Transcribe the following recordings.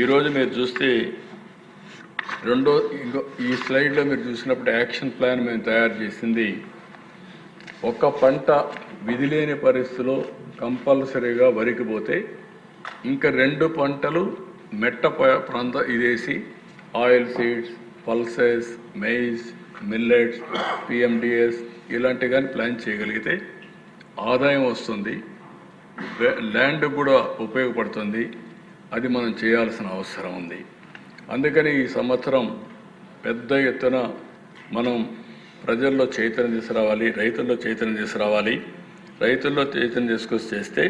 ఈరోజు మీరు చూస్తే రెండో ఇంకో ఈ స్లైడ్లో మీరు చూసినప్పుడు యాక్షన్ ప్లాన్ మేము తయారు చేసింది. ఒక పంట విధి లేని పరిస్థితిలో కంపల్సరీగా వరికి పోతే ఇంకా రెండు పంటలు మెట్ట ప్రాంతం ప్రాంత ఇదేసి oil seeds pulses maize millets PMDS ఇలాంటివి కానీ ప్లాన్ చేయగలిగితే ఆదాయం వస్తుంది. ల్యాండ్ కూడా ఉపయోగపడుతుంది. అది మనం చేయాల్సిన అవసరం ఉంది. అందుకని ఈ సంవత్సరం పెద్ద ఎత్తున మనం ప్రజల్లో చైతన్యం తీసుకురావాలి రైతుల్లో చైతన్యం తీసుకురావాలి. రైతుల్లో చైతన్యం తీసుకొచ్చి చేస్తే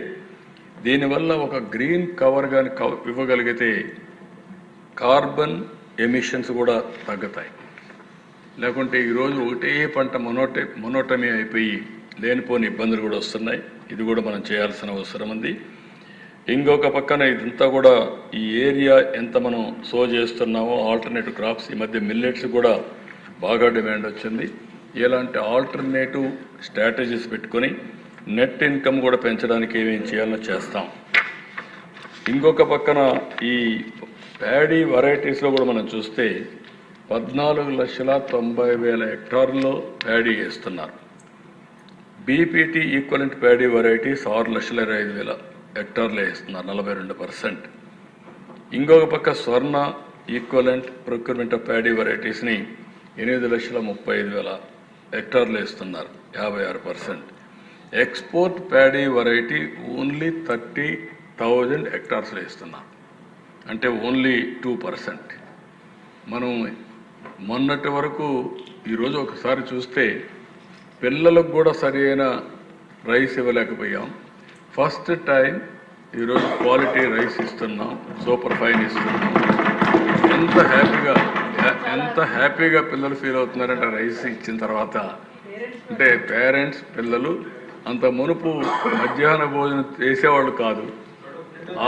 దీనివల్ల ఒక గ్రీన్ కవర్ కానీ కవ ఇవ్వగలిగితే కార్బన్ ఎమిషన్స్ కూడా తగ్గుతాయి. లేకుంటే ఈరోజు ఒకటే పంట మొనోటే మొనోటమీ అయిపోయి లేనిపోని ఇబ్బందులు కూడా వస్తున్నాయి. ఇది కూడా మనం చేయాల్సిన అవసరం ఉంది. ఇంకొక పక్కన ఇదంతా కూడా ఈ ఏరియా ఎంత మనం సో చేస్తున్నామో ఆల్టర్నేటివ్ క్రాప్స్ ఈ మధ్య మిల్లెట్స్ కూడా బాగా డిమాండ్ వచ్చింది. ఇలాంటి ఆల్టర్నేటివ్ స్ట్రాటజీస్ పెట్టుకొని నెట్ ఇన్కమ్ కూడా పెంచడానికి ఏమేం చేయాలో చేస్తాం. ఇంకొక పక్కన ఈ ప్యాడీ వెరైటీస్లో కూడా మనం చూస్తే పద్నాలుగు లక్షల తొంభై వేల హెక్టార్లో ప్యాడీ వేస్తున్నారు. బీపీటీ ఈక్వలెంట్ ప్యాడీ వెరైటీస్ ఆరు లక్షల ఇరవై ఐదు వేల. హెక్టార్లు వేస్తున్నారు నలభై రెండు పర్సెంట్. ఇంకొక పక్క Swarna equivalent procurement of paddy వెరైటీస్ని ఎనిమిది లక్షల ముప్పై ఐదు వేల హెక్టార్లు వేస్తున్నారు యాభై ఆరు percent. Export paddy variety only thirty thousand హెక్టార్స్లో వేస్తున్నారు అంటే ఓన్లీ టూ పర్సెంట్. మనం మొన్నటి వరకు ఈరోజు ఒకసారి చూస్తే పిల్లలకు కూడా సరి అయిన రైస్ ఇవ్వలేకపోయాం. ఫస్ట్ టైం ఈరోజు క్వాలిటీ రైస్ ఇస్తున్నాం సూపర్ ఫైన్ ఇస్తున్నాం. ఎంత హ్యాపీగా ఎంత హ్యాపీగా పిల్లలు ఫీల్ అవుతున్నారంటే రైస్ ఇచ్చిన తర్వాత. అంటే పేరెంట్స్ పిల్లలు అంత మునుపు మధ్యాహ్న భోజనం చేసేవాళ్ళు కాదు.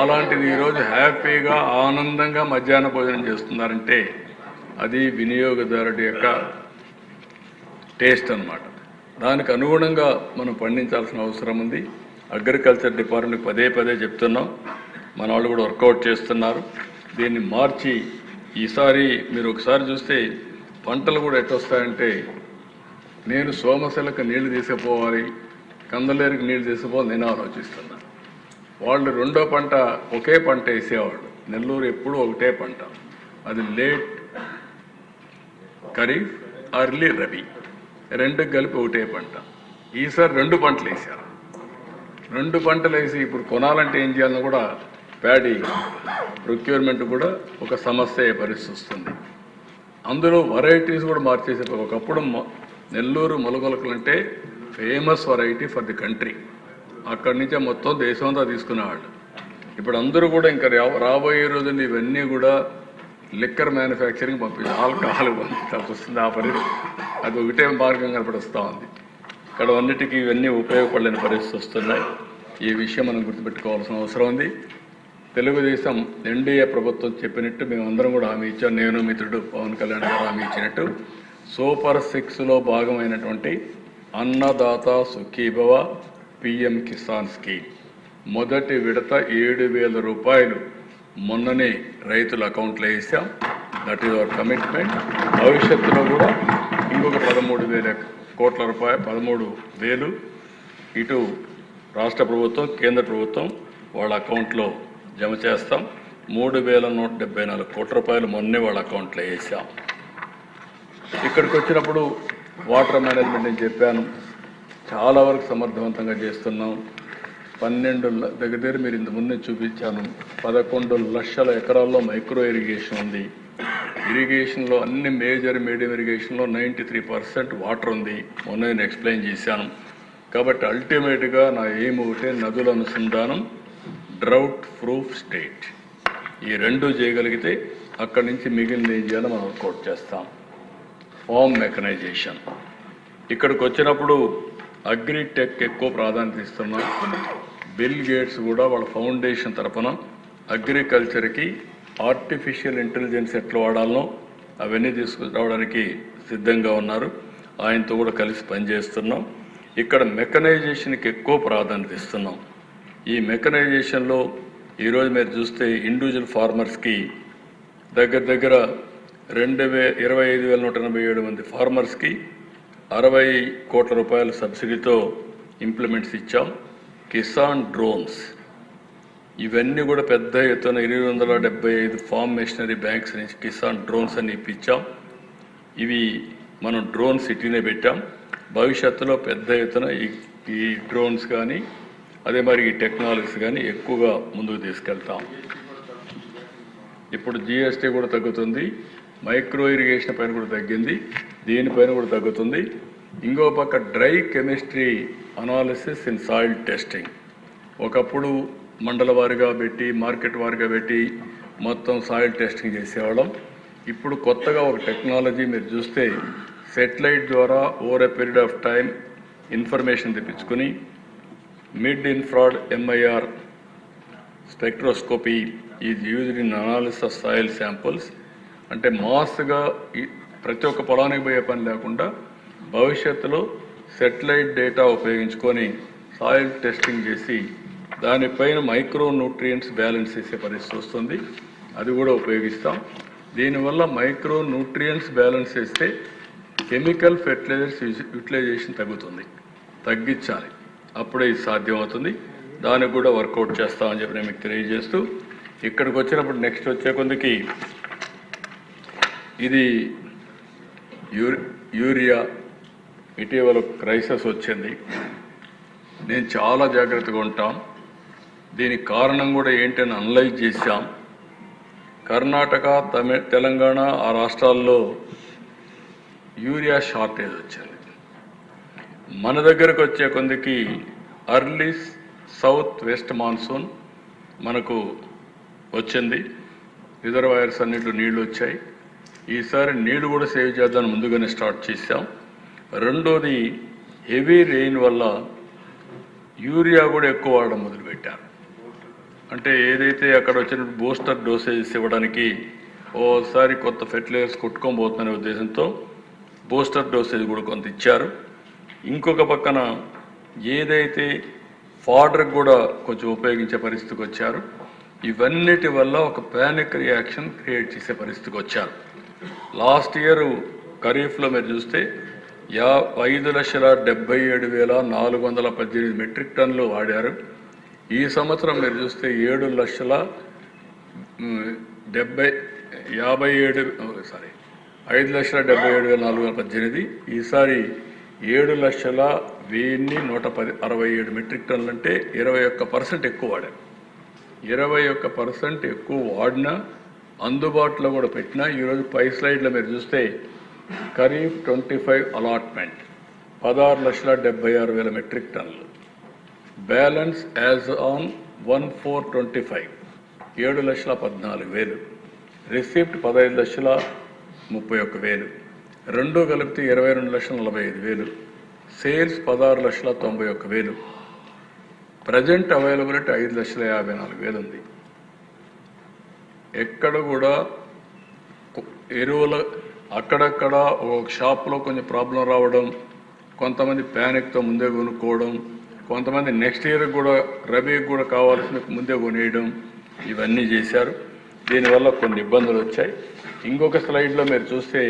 అలాంటిది ఈరోజు హ్యాపీగా ఆనందంగా మధ్యాహ్న భోజనం చేస్తున్నారంటే అది వినియోగదారుడి యొక్క టేస్ట్ అన్నమాట. దానికి అనుగుణంగా మనం పండించాల్సిన అవసరం ఉంది. అగ్రికల్చర్ డిపార్ట్మెంట్కి పదే పదే చెప్తున్నాం. మన వాళ్ళు కూడా వర్కౌట్ చేస్తున్నారు. దీన్ని మార్చి ఈసారి మీరు ఒకసారి చూస్తే పంటలు కూడా ఎట్టొస్తాయంటే నేను సోమశలకు నీళ్ళు తీసుకుపోవాలి కందలేరుకి నీళ్ళు తీసుకుపోవాలి నేను ఆలోచిస్తున్నాను వాళ్ళు రెండో పంట ఒకే పంట వేసేవాళ్ళు. నెల్లూరు ఎప్పుడూ ఒకటే పంట. అది లేట్ ఖరీఫ్ అర్లీ రబీ. రెండు కలిపి ఒకటే పంట. ఈసారి రెండు పంటలు వేసారు. రెండు పంటలు వేసి ఇప్పుడు కొనాలంటే ఏం చేయాలని కూడా ప్యాడీ ప్రొక్యూర్మెంట్ కూడా ఒక సమస్య పరిస్థితి వస్తుంది అందులో వెరైటీస్ కూడా మార్చేసే ఒకప్పుడు మ- నెల్లూరు మొలకొలకలు అంటే famous variety for the country అక్కడి నుంచే మొత్తం దేశం అంతా తీసుకునేవాళ్ళు. ఇప్పుడు అందరూ కూడా ఇంకా రా- రాబోయే రోజుల్లో ఇవన్నీ కూడా లిక్కర్ మ్యానుఫ్యాక్చరింగ్ పంపించాలి ఆల్కహాల్ పంపించాల్సి వస్తుంది ఆ పరిస్థితి. అది ఒకటే మార్గం కనపడిస్తూ ఉంది. ఇక్కడ అన్నిటికీ ఇవన్నీ ఉపయోగపడలేని పరిస్థితి వస్తున్నాయి. ఈ విషయం మనం గుర్తుపెట్టుకోవాల్సిన అవసరం ఉంది. తెలుగుదేశం ఎన్డీఏ ప్రభుత్వం చెప్పినట్టు మేమందరం కూడా హామీ ఇచ్చాం. నేను మిత్రుడు పవన్ కళ్యాణ్ గారు హామీ ఇచ్చినట్టు. సూపర్ సిక్స్లో భాగమైనటువంటి అన్నదాత సుఖీభవ పిఎం కిసాన్ స్కీమ్. మొదటి విడత ఏడు వేల రూపాయలు మొన్ననే రైతుల అకౌంట్లో వేసాం. దట్ ఈజ్ అవర్ కమిట్మెంట్ భవిష్యత్తులో కూడా ఇంకొక పదమూడు వేల కోట్ల రూపాయలు పదమూడు వేలు ఇటు రాష్ట్ర ప్రభుత్వం కేంద్ర ప్రభుత్వం వాళ్ళ అకౌంట్లో జమ చేస్తాం. మూడు వేల నూట డెబ్బై నాలుగు కోట్ల రూపాయలు మొన్నే వాళ్ళ అకౌంట్లో వేసాం. ఇక్కడికి వచ్చినప్పుడు వాటర్ మేనేజ్మెంట్ నేను చెప్పాను. చాలా వరకు సమర్థవంతంగా చేస్తున్నాం. పన్నెండు దగ్గర దగ్గర మీరు ఇంత ముందే చూపించాను. పదకొండు లక్షల ఎకరాల్లో మైక్రో ఇరిగేషన్ ఉంది. ఇరిగేషన్లో అన్ని మేజర్ మీడియం ఇరిగేషన్లో నైంటీ త్రీ పర్సెంట్ వాటర్ ఉంది. మొన్న నేను ఎక్స్ప్లెయిన్ చేశాను. కాబట్టి అల్టిమేట్గా నా ఎయిమ్ ఒకటే నదుల అనుసంధానం డ్రౌట్ ప్రూఫ్ స్టేట్ ఈ రెండు చేయగలిగితే అక్కడి నుంచి మిగిలిన ఏం చేయాలో మనం వర్కౌట్ చేస్తాం. ఫామ్ మెకనైజేషన్ ఇక్కడికి వచ్చినప్పుడు అగ్రిటెక్ ఎక్కువ ప్రాధాన్యత ఇస్తున్నాం. బిల్ గేట్స్ కూడా వాళ్ళ ఫౌండేషన్ తరఫున అగ్రికల్చర్కి ఆర్టిఫిషియల్ ఇంటెలిజెన్స్ ఎట్లా వాడాలనో అవన్నీ తీసుకురావడానికి సిద్ధంగా ఉన్నారు. ఆయనతో కూడా కలిసి పనిచేస్తున్నాం. ఇక్కడ మెకనైజేషన్కి ఎక్కువ ప్రాధాన్యత ఇస్తున్నాం. ఈ మెకనైజేషన్లో ఈరోజు మీరు చూస్తే ఇండివిజువల్ ఫార్మర్స్కి దగ్గర దగ్గర రెండు వే ఇరవై ఐదు వేల నూట ఎనభై ఏడు మంది ఫార్మర్స్కి అరవై కోట్ల రూపాయల సబ్సిడీతో ఇంప్లిమెంట్స్ ఇచ్చాం. కిసాన్ డ్రోన్స్. ఇవన్నీ కూడా పెద్ద ఎత్తున ఎనిమిది వందల డెబ్బై ఐదు ఫార్మ్ మిషనరీ బ్యాంక్స్ నుంచి కిసాన్ డ్రోన్స్ అని ఇప్పించాం. ఇవి మనం డ్రోన్ సిటీనే పెట్టాం. భవిష్యత్తులో పెద్ద ఎత్తున ఈ ఈ డ్రోన్స్ కానీ అదే మరి ఈ టెక్నాలజీస్ కానీ ఎక్కువగా ముందుకు తీసుకెళ్తాం. ఇప్పుడు జిఎస్టీ కూడా తగ్గుతుంది. మైక్రో ఇరిగేషన్ పైన కూడా తగ్గింది. దీనిపైన కూడా తగ్గుతుంది. ఇంకో పక్క dry chemistry analysis in soil testing ఒకప్పుడు మండల వారిగా పెట్టి మార్కెట్ వారిగా పెట్టి మొత్తం సాయిల్ టెస్టింగ్ చేసేవాళ్ళం. ఇప్పుడు కొత్తగా ఒక టెక్నాలజీ మీరు చూస్తే సెటిలైట్ ద్వారా over a period of time information తెప్పించుకుని mid infrared MIR spectroscopy is used in analysis of soil samples అంటే మాస్గా ఈ- ప్రతి ఒక్క పొలానికి పోయే పని లేకుండా భవిష్యత్తులో సెటిలైట్ డేటా ఉపయోగించుకొని సాయిల్ టెస్టింగ్ చేసి దానిపైన మైక్రో న్యూట్రియంట్స్ బ్యాలెన్స్ చేసే పరిస్థితి వస్తుంది. అది కూడా ఉపయోగిస్తాం. దీనివల్ల మైక్రో న్యూట్రియంట్స్ బ్యాలెన్స్ చేస్తే కెమికల్ ఫెర్టిలైజర్స్ యూటిలైజేషన్ తగ్గుతుంది. తగ్గించాలి. అప్పుడే ఇది సాధ్యమవుతుంది. దానికి కూడా వర్కౌట్ చేస్తామని చెప్పి నేను మీకు తెలియజేస్తూ ఇక్కడికి వచ్చినప్పుడు నెక్స్ట్ వచ్చే కొందికి ఇది యూరియా ఇటీవల క్రైసిస్ వచ్చింది. నేను చాలా జాగ్రత్తగా ఉంటాం. దీనికి కారణం కూడా ఏంటని అనలైజ్ చేశాం. కర్ణాటక తమిళ తెలంగాణ ఆ రాష్ట్రాల్లో యూరియా షార్టేజ్ వచ్చింది. మన దగ్గరకు వచ్చే కొందికి అర్లీ సౌత్ వెస్ట్ మాన్సూన్ మనకు వచ్చింది. రిజర్వాయర్స్ అన్నింటిలో నీళ్ళు వచ్చాయి. ఈసారి నీళ్ళు కూడా సేవ్ చేద్దామని ముందుగానే స్టార్ట్ చేశాం. రెండోది హెవీ రెయిన్ వల్ల యూరియా కూడా ఎక్కువ వాడడం మొదలుపెట్టారు. అంటే ఏదైతే అక్కడ వచ్చిన బూస్టర్ డోసేజెస్ ఇవ్వడానికి ఓసారి కొత్త ఫెర్టిలైజర్స్ కొట్టుకొని పోతుందనే ఉద్దేశంతో బూస్టర్ డోసేజ్ కూడా కొంత ఇచ్చారు. ఇంకొక పక్కన ఏదైతే ఫాడర్ కూడా కొంచెం ఉపయోగించే పరిస్థితికి వచ్చారు ఇవన్నిటి వల్ల ఒక ప్యానిక్ రియాక్షన్ క్రియేట్ చేసే పరిస్థితికి వచ్చారు. లాస్ట్ ఇయర్ ఖరీఫ్లో మీరు చూస్తే యా ఐదు లక్షల డెబ్బై ఏడు వేల నాలుగు వందల పద్దెనిమిది మెట్రిక్ టన్నులు వాడారు. ఈ సంవత్సరం మీరు చూస్తే ఏడు లక్షల డెబ్బై యాభై ఏడు సారీ ఐదు లక్షల డెబ్బై ఏడు వేల నాలుగు వందల పద్దెనిమిది. ఈసారి ఏడు లక్షల వెయ్యిన్ని నూట పది అరవై ఏడు మెట్రిక్ టన్నులు అంటే ఇరవై ఒక్క పర్సెంట్ ఎక్కువ వాడాం. ఇరవై ఒక్క పర్సెంట్ ఎక్కువ వాడినా అందుబాటులో కూడా పెట్టినా ఈరోజు పై స్లైడ్లో మీరు చూస్తే ఖరీఫ్ ట్వంటీ ఫైవ్ అలాట్మెంట్ పదహారు లక్షల డెబ్బై ఆరు వేల మెట్రిక్ టన్నులు. Balance as on one four twenty five. ఏడు లక్షల పద్నాలుగు వేలు. రిసిప్ట్ పదహైదు లక్షల ముప్పై ఒక్క వేలు. రెండు కలిపితే ఇరవై రెండు లక్షల నలభై ఐదు వేలు. సేల్స్ పదహారు లక్షల తొంభై ఒక్క వేలు. ప్రజెంట్ అవైలబిలిటీ ఐదు లక్షల యాభై నాలుగు వేలు ఉంది. ఎక్కడ కూడా ఎరువుల అక్కడక్కడ ఒక షాప్లో కొంచెం ప్రాబ్లం రావడం కొంతమంది ప్యానిక్తో ముందే కొనుక్కోవడం కొంతమంది నెక్స్ట్ ఇయర్ కూడా రబీకి కూడా కావాల్సిన ముందే కొనేయడం ఇవన్నీ చేశారు. దీనివల్ల కొన్ని ఇబ్బందులు వచ్చాయి. ఇంకొక స్లైడ్లో మీరు చూస్తే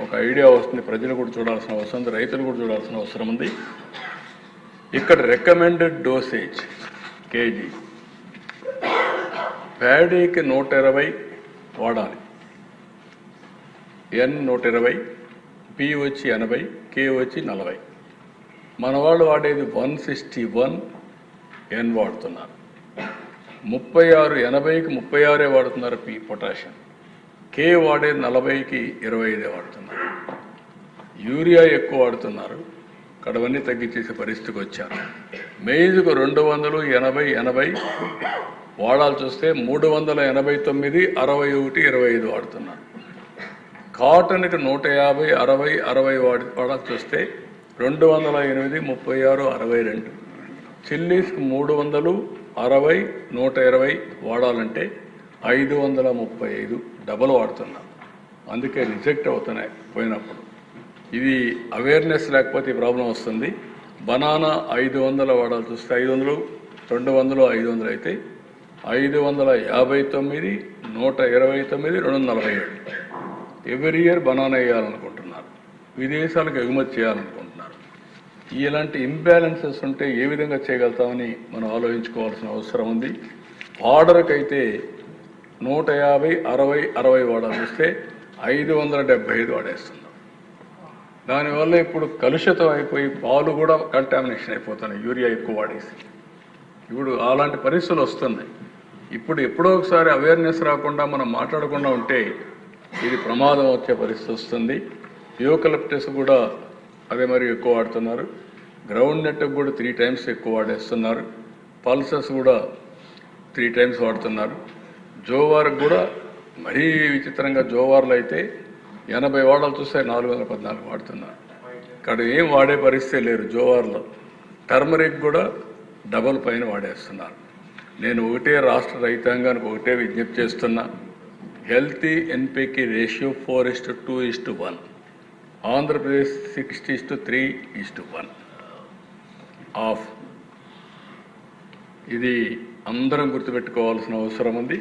ఒక ఐడియా వస్తుంది. ప్రజలు కూడా చూడాల్సిన అవసరం ఉంది. రైతులు కూడా చూడాల్సిన అవసరం ఉంది. ఇక్కడ రికమెండెడ్ డోసేజ్ కేజీ ప్యాడీకి నూట ఇరవై వాడాలి. ఎన్ నూట ఇరవై పి వచ్చి ఎనభై కే వచ్చి నలభై. మన వాళ్ళు వాడేది వన్ సిక్స్టీ వన్ ఎన్ వాడుతున్నారు. ముప్పై ఆరు ఎనభైకి ముప్పై ఆరే వాడుతున్నారు పి పొటాషియం. కే వాడేది నలభైకి ఇరవై ఐదే వాడుతున్నారు. యూరియా ఎక్కువ వాడుతున్నారు. కడవన్నీ తగ్గించేసే పరిస్థితికి వచ్చారు. మేజుకు రెండు వందలు ఎనభై ఎనభై వాడాల్సి వస్తే మూడు వందల ఎనభై తొమ్మిది అరవై ఒకటి ఇరవై ఐదు వాడుతున్నారు. కాటన్కి నూట యాభై అరవై అరవై వాడి వాడాల్సి వస్తే రెండు వందల ఎనిమిది ముప్పై ఆరు అరవై రెండు. చిల్లీస్కి మూడు వందలు అరవై నూట ఇరవై వాడాలంటే ఐదు వందల ముప్పై ఐదు డబల్ వాడుతున్నా. అందుకే రిజెక్ట్ అవుతున్నాయి పోయినప్పుడు. ఇది అవేర్నెస్ లేకపోతే ఈ ప్రాబ్లం వస్తుంది. బనానా ఐదు వందల వాడాల్సి వస్తే ఐదు వందలు రెండు వందలు ఐదు వందలు అయితే ఐదు వందల యాభై తొమ్మిది నూట ఇరవై తొమ్మిది రెండు వందల నలభై ఏడు. ఎవ్రీ ఇయర్ బనానా వేయాలనుకుంటున్నారు. విదేశాలకు ఎగుమతి చేయాలనుకుంటున్నారు. ఇలాంటి ఇంబ్యాలెన్సెస్ ఉంటే ఏ విధంగా చేయగలుగుతామని మనం ఆలోచించుకోవాల్సిన అవసరం ఉంది. ఆర్డర్కి అయితే నూట యాభై అరవై అరవై వాడాల్సి వస్తే ఐదు వందల డెబ్బై ఐదు వాడేస్తున్నాం దానివల్ల ఇప్పుడు కలుషితం అయిపోయి పాలు కూడా కంటామినేషన్ అయిపోతున్నాయి. యూరియా ఎక్కువ వాడేసి. ఇప్పుడు అలాంటి పరిస్థితులు వస్తున్నాయి. ఇప్పుడు ఎప్పుడో ఒకసారి అవేర్నెస్ రాకుండా మనం మాట్లాడకుండా ఉంటే ఇది ప్రమాదం వచ్చే పరిస్థితి వస్తుంది. యూకలిప్టస్ కూడా అదే మరి ఎక్కువ వాడుతున్నారు గ్రౌండ్ నెట్ కూడా త్రీ టైమ్స్ ఎక్కువ వాడేస్తున్నారు పల్సర్స్ కూడా త్రీ టైమ్స్ వాడుతున్నారు జోవార్కి కూడా మరీ విచిత్రంగా జోవార్లు అయితే ఎనభై వాడలు చూస్తే నాలుగు వందల పద్నాలుగు వాడుతున్నారు ఇక్కడ ఏం వాడే పరిస్థితి లేరు జోవార్లో టర్మరిక్ కూడా డబల్ పైన వాడేస్తున్నారు. నేను ఒకటే రాష్ట్ర రైతాంగానికి ఒకటే విజ్ఞప్తి చేస్తున్నా. Healthy ఎన్పికి ratio four is to two is to one Andhra Pradesh six is to three is to one of ఇది అందరం గుర్తుపెట్టుకోవాల్సిన అవసరం ఉంది.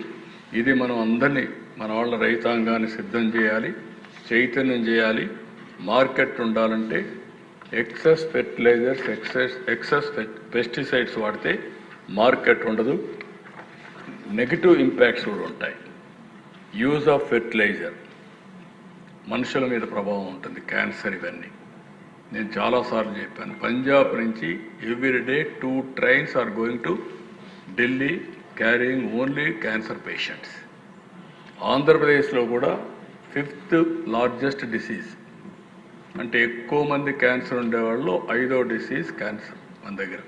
ఇది మనం అందరినీ మన వాళ్ళ రైతాంగాన్ని సిద్ధం చేయాలి చైతన్యం చేయాలి. మార్కెట్ ఉండాలంటే excess fertilisers excess excess pesticides వాడితే మార్కెట్ ఉండదు. నెగిటివ్ ఇంపాక్ట్స్ కూడా ఉంటాయి. Use of fertiliser. మనుషుల మీద ప్రభావం ఉంటుంది క్యాన్సర్ ఇవన్నీ. నేను చాలాసార్లు చెప్పాను పంజాబ్ నుంచి every day two trains are going to Delhi carrying only cancer patients. ఆంధ్రప్రదేశ్లో కూడా ఫిఫ్త్ లార్జెస్ట్ డిసీజ్. అంటే ఎక్కువ మంది క్యాన్సర్ ఉండేవాళ్ళు ఐదో డిసీజ్ క్యాన్సర్ మన దగ్గర.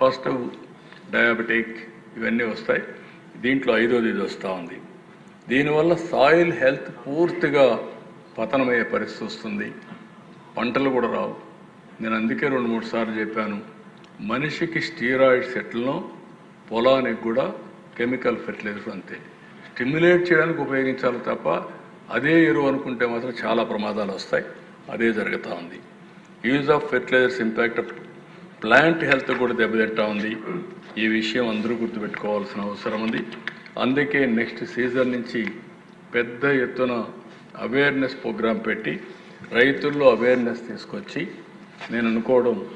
ఫస్ట్ డయాబెటిక్ ఇవన్నీ వస్తాయి దీంట్లో ఐదోది ఇది వస్తూ ఉంది. దీనివల్ల సాయిల్ హెల్త్ పూర్తిగా పతనమయ్యే పరిస్థితి వస్తుంది. పంటలు కూడా రావు. నేను అందుకే రెండు మూడు సార్లు చెప్పాను. మనిషికి స్టీరాయిడ్స్ ఎట్లనో పొలానికి కూడా కెమికల్ ఫెర్టిలైజర్ అంతే. స్టిమ్యులేట్ చేయడానికి ఉపయోగించాలి తప్ప అదే ఎరువు అనుకుంటే మాత్రం చాలా ప్రమాదాలు వస్తాయి. అదే జరుగుతూ ఉంది. Use of fertilisers impact plant health కూడా దెబ్బతింటా ఉంది. ఈ విషయం అందరూ గుర్తుపెట్టుకోవాల్సిన అవసరం ఉంది. అందుకే నెక్స్ట్ సీజన్ నుంచి పెద్ద ఎత్తున అవేర్నెస్ ప్రోగ్రాం పెట్టి రైతుల్లో అవేర్నెస్ తీసుకొచ్చి నేను అనుకోవడం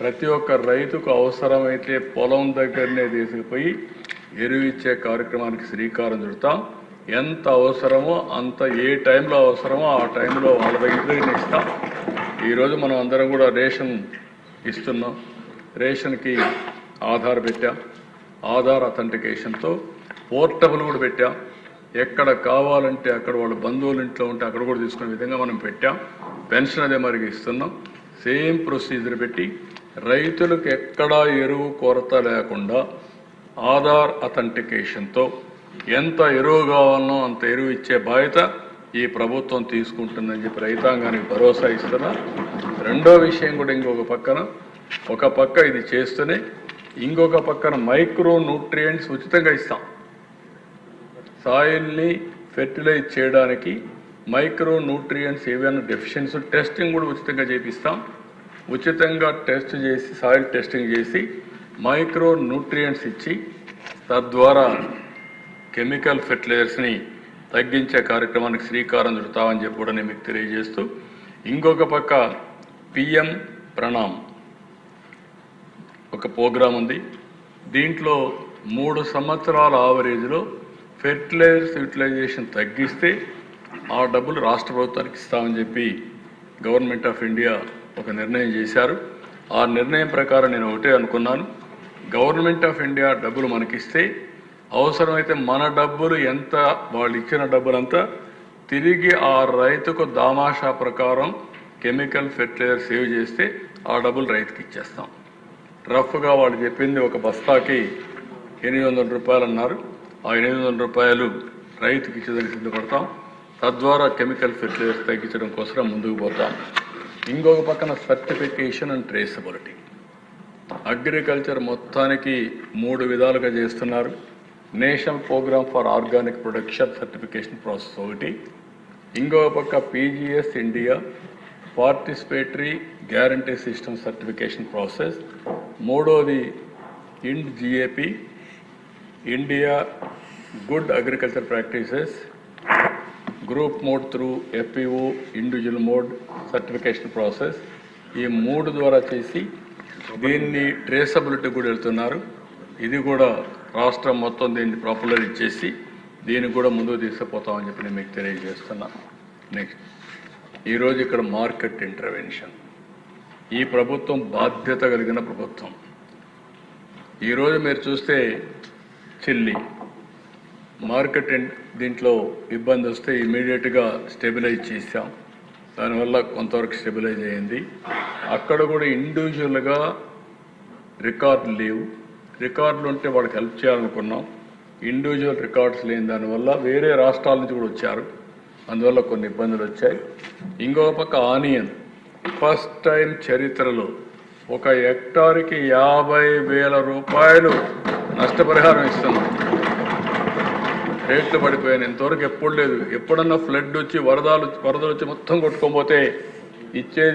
ప్రతి ఒక్క రైతుకు అవసరమైతే పొలం దగ్గరనే తీసుకుపోయి ఎరువు ఇచ్చే కార్యక్రమానికి శ్రీకారం చుడతాం. ఎంత అవసరమో అంత ఏ టైంలో అవసరమో ఆ టైంలో వాళ్ళ దగ్గర ఇస్తాం. ఈరోజు మనం అందరం కూడా రేషన్ ఇస్తున్నాం. రేషన్కి ఆధార్ పెట్టాం. ఆధార్ అథెంటికేషన్తో పోర్టబుల్ కూడా పెట్టాం. ఎక్కడ కావాలంటే అక్కడ వాళ్ళ బంధువుల ఇంట్లో ఉంటే అక్కడ కూడా తీసుకునే విధంగా మనం పెట్టాం. పెన్షన్ అదే మరికి ఇస్తున్నాం. సేమ్ ప్రొసీజర్ పెట్టి రైతులకు ఎక్కడా ఎరువు కొరత లేకుండా ఆధార్ అథెంటికేషన్తో ఎంత ఎరువు కావాలనో అంత ఎరువు ఇచ్చే బాధ్యత ఈ ప్రభుత్వం తీసుకుంటుందని చెప్పి రైతాంగానికి భరోసా ఇస్తున్నా. రెండో విషయం కూడా ఇంకొక పక్కన. ఒక పక్క ఇది చేస్తూనే ఇంకొక పక్కన మైక్రో న్యూట్రియంట్స్ ఉచితంగా ఇస్తాం. సాయిల్ని ఫెర్టిలైజ్ చేయడానికి మైక్రో న్యూట్రియంట్స్ ఏవైనా డెఫిషియన్సీ టెస్టింగ్ కూడా ఉచితంగా చేపిస్తాం. ఉచితంగా టెస్ట్ చేసి సాయిల్ టెస్టింగ్ చేసి మైక్రో న్యూట్రియంట్స్ ఇచ్చి తద్వారా కెమికల్ ఫెర్టిలైజర్స్ని తగ్గించే కార్యక్రమానికి శ్రీకారం చుడతామని చెప్పి కూడా నేను మీకు తెలియజేస్తూ ఇంకొక పక్క పిఎం ప్రణామ్ ఒక ప్రోగ్రాం ఉంది. దీంట్లో మూడు సంవత్సరాల ఆవరేజ్లో ఫెర్టిలైజర్స్ యూటిలైజేషన్ తగ్గిస్తే ఆ డబ్బులు రాష్ట్ర ప్రభుత్వానికి ఇస్తామని చెప్పి గవర్నమెంట్ ఆఫ్ ఇండియా ఒక నిర్ణయం చేశారు. ఆ నిర్ణయం ప్రకారం నేను ఒకటే అనుకున్నాను. గవర్నమెంట్ ఆఫ్ ఇండియా డబ్బులు మనకిస్తే అవసరమైతే మన డబ్బులు ఎంత వాళ్ళు ఇచ్చిన డబ్బులంతా తిరిగి ఆ రైతుకు దామాషా ప్రకారం కెమికల్ ఫెర్టిలైజర్ సేవ్ చేస్తే ఆ డబ్బులు రైతుకి ఇచ్చేస్తాం. రఫ్గా వాళ్ళు చెప్పింది ఒక బస్తాకి ఎనిమిది వందల రూపాయలు అన్నారు. ఆ ఎనిమిది వందల రూపాయలు రైతుకి ఇచ్చేదానికి సిద్ధపడతాం తద్వారా కెమికల్ ఫెర్టిలైజర్స్ తగ్గించడం కోసం ముందుకు పోతాం. ఇంకొక పక్కన సర్టిఫికేషన్ అండ్ ట్రేసబిలిటీ. అగ్రికల్చర్ మొత్తానికి మూడు విధాలుగా చేస్తున్నారు. National programme for organic production certification process ఒకటి. ఇంకొక పక్క PGS India participatory guarantee system certification process. మూడోది IndGAP. India good agriculture practices group mode through FPO individual mode certification process ఈ మూడు ద్వారా చేసి దీన్ని ట్రేసబిలిటీ కూడా వెళ్తున్నారు. ఇది కూడా రాష్ట్రం మొత్తం దీన్ని పాపులర్ ఇచ్చేసి దీన్ని కూడా ముందుకు తీసుకుపోతామని చెప్పి నేను మీకు తెలియజేస్తున్నా. నెక్స్ట్ ఈరోజు ఇక్కడ మార్కెట్ ఇంటర్వెన్షన్ ఈ ప్రభుత్వం బాధ్యత కలిగిన ప్రభుత్వం. ఈరోజు మీరు చూస్తే చిల్లి. మార్కెట్ దీంట్లో ఇబ్బంది వస్తే ఇమీడియట్గా స్టెబిలైజ్ చేసాం దానివల్ల కొంతవరకు స్టెబిలైజ్ అయింది. అక్కడ కూడా ఇండివిజువల్గా రికార్డులు లేవు. రికార్డులు ఉంటే వాళ్ళకి హెల్ప్ చేయాలనుకున్నాం. ఇండివిజువల్ రికార్డ్స్ లేని దానివల్ల వేరే రాష్ట్రాల నుంచి కూడా వచ్చారు. అందువల్ల కొన్ని ఇబ్బందులు వచ్చాయి. ఇంకో పక్క ఆనియన్. ఫస్ట్ టైం చరిత్రలో ఒక హెక్టార్కి యాభై వేల రూపాయలు నష్టపరిహారం ఇస్తున్నాం. రేట్లు పడిపోయాను ఇంతవరకు ఎప్పుడు లేదు. ఎప్పుడన్నా ఫ్లడ్ వచ్చి వరదలు వరదలు వచ్చి మొత్తం కొట్టుకోకపోతే ఇచ్చేది